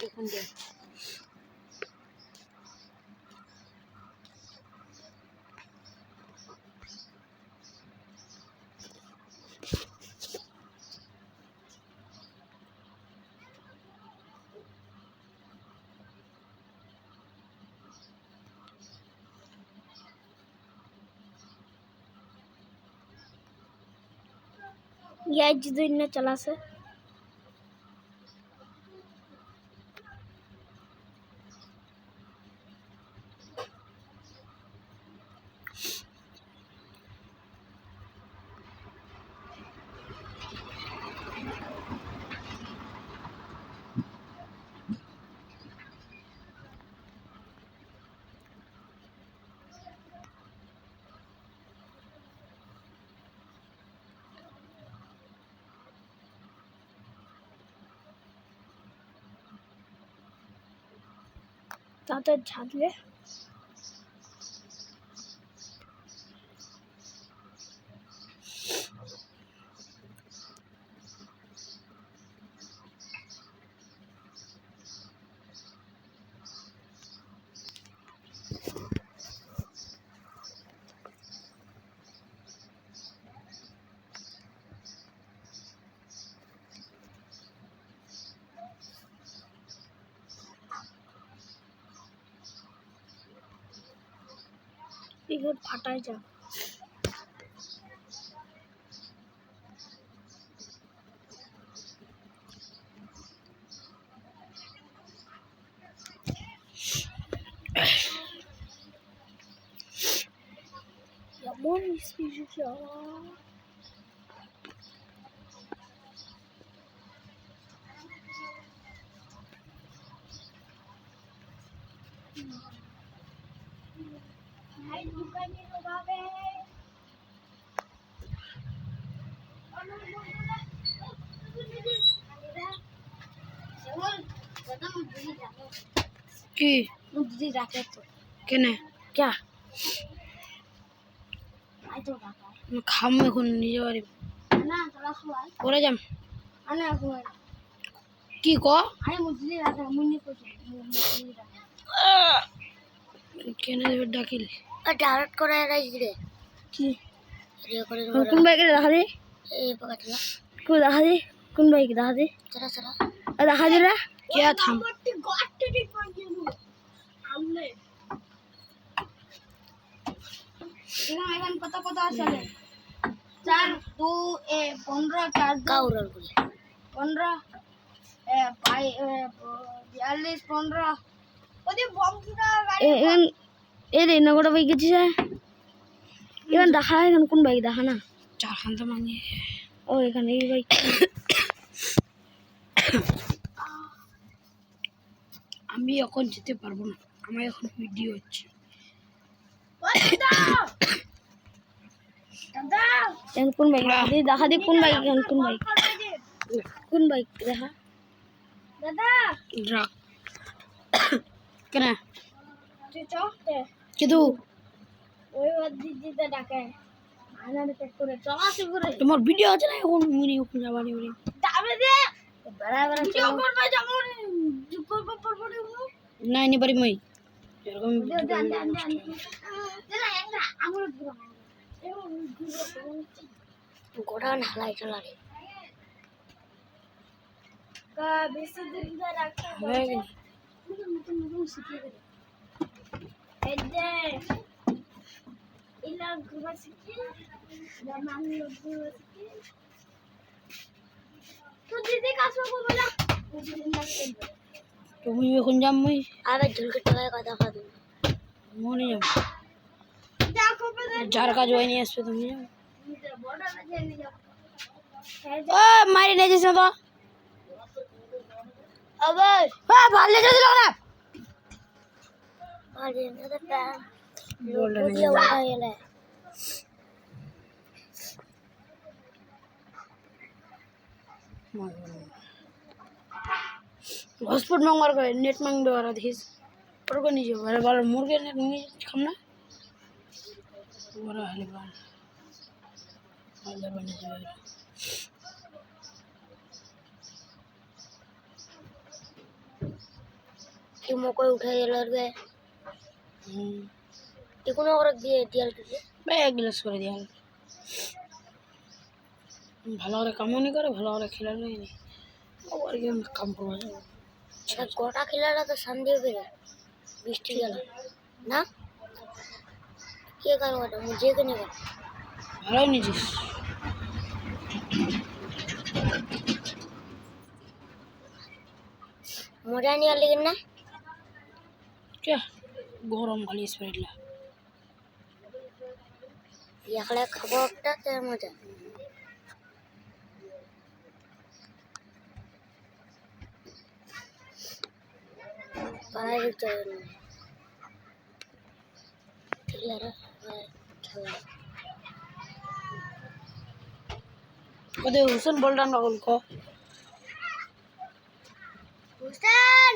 এখন দেখ ইয়ার যদি না ज़्यादा झाग ले এগুলো ফাটায় যা এমন স্পিড ভাই দোকানে রোগাবে কি? দিদি রাখে তো কেনে? ক্যা? খাম এখন নিজে বাড়ি। পরে যাম। আনে কি? ক কেনে ডাকিল? ডাইরেক্ট করে রাইজ রে কি? করে কোন বাইকে দেখা দি। এই পকাটলা কোন দেখা দি কোন বাইকে দেখা দি। চলা চলা। দেখা দি রে। কে থাম কত কত আছে? চার দু এ পনেরো চার কাউরার বলে। পনেরো এ পাই এ, বিয়াল্লিশ পনেরো। ওদের বম কিনা গাড়ি এখান এ রে নগর বাইক গেছি এখান দেখা এখান কোন বাইক দেখা না? চারখান তো মানি। ও এখানে এই বাইক। আমি এখন যেতে পারব না। আমার এখন ভিডিও হচ্ছে। কোন বাইক দেখা? দি কোন বাইক কোন বাইক। কোন বাইক দেখা? দাদা কেন? করে তোমার ভিডিও আছে না এখন মুনি ওখানে যাবানি বলি যাবে দে বেড়া বেড়া ভিডিও করবে যেমন করবে করবে না এনে পারি মই এরকম গোড়া নালাই চলা রে বেশি দিন ধরে রাখা নতুন নতুন শিখে গেলে তুমি এখন যাম মই আরে ঝুলকে টাকায় কথা খাবি মনে বেদে যার কাজ হয়নি আসবে তুমি ও মারি নিয়ে যাস না তো? আবার। ভালো লেগে দিল না? আরে না তা বললে দিয়ে উঠা গেলে হটস্পট মাংবার করে নেট মাংবে ওরা দেখিস ওরকম নিজে ভালো ভালো মুরগি নেট নিয়ে খাম না ওরা হলে ভালো ভালো বানিয়ে যাবে কি মকই উঠে গেল রে হুম টিকুনো করে দিয়ে দিয়াল গ্লাস করে হলো। ভালো করে করে ভালো করে খেলানো নি গিয়ে কাম করব। গোটা খেলাটা তো শান্তি হবে না বৃষ্টি গেল। না? কে কারও ওটা মুঝে কেনে গেল ভালোই নিছিস মজা নিয়ে লেগে না কে? গরম খালি স্প্রাইটলা একলা খাব একটা তার মজা পাড়ায় হবে না আছে খেলা। কোথায় হুসেন রাখল ক উস্তাদ